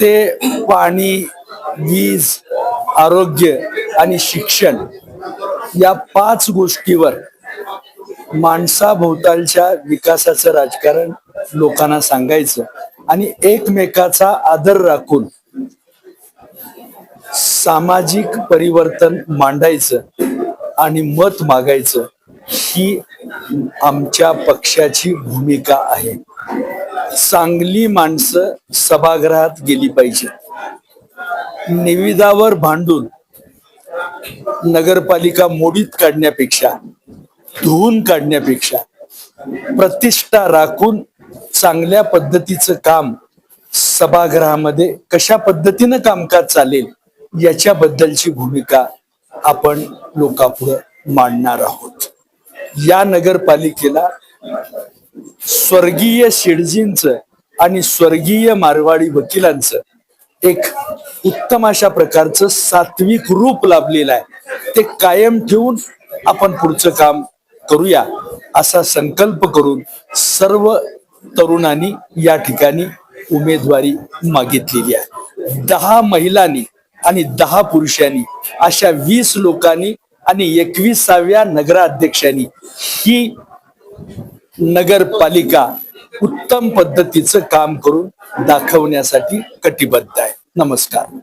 ते पाणी वीज आरोग्य आणि शिक्षण या पाच गोष्टीवर माणसाभोवतालच्या विकासाचं राजकारण लोकांना सांगायचं आणि एकमेकाचा आदर राखून सामाजिक परिवर्तन मांडायचं आणि मत मागायचं ही आमच्या पक्षाची भूमिका आहे. चांगली माणसं सभागृहात गेली पाहिजे. निविदावर भांडून नगरपालिका मोडीत काढण्यापेक्षा धुवून काढण्यापेक्षा प्रतिष्ठा राखून चांगल्या पद्धतीचं काम सभागृहामध्ये कशा पद्धतीनं कामकाज चालेल याच्याबद्दलची भूमिका आपण लोकापुढं मांडणार आहोत. या नगरपालिकेला स्वर्गीय शेडजींचं आणि स्वर्गीय मारवाडी वकिलांचं एक उत्तम अशा प्रकारचं सात्विक रूप लाभलेलं आहे. ते कायम ठेवून आपण पुढचं काम करूया असा संकल्प करून सर्व तरुणांनी या ठिकाणी उमेदवारी मागितलेली आहे. दहा महिलांनी आणि दहा पुरुषांनी अशा वीस लोकांनी आणि एकविसाव्या नगराध्यक्षांनी ही नगरपालिका उत्तम पद्धतीचं काम करून दाखवण्यासाठी कटिबद्ध आहे. नमस्कार.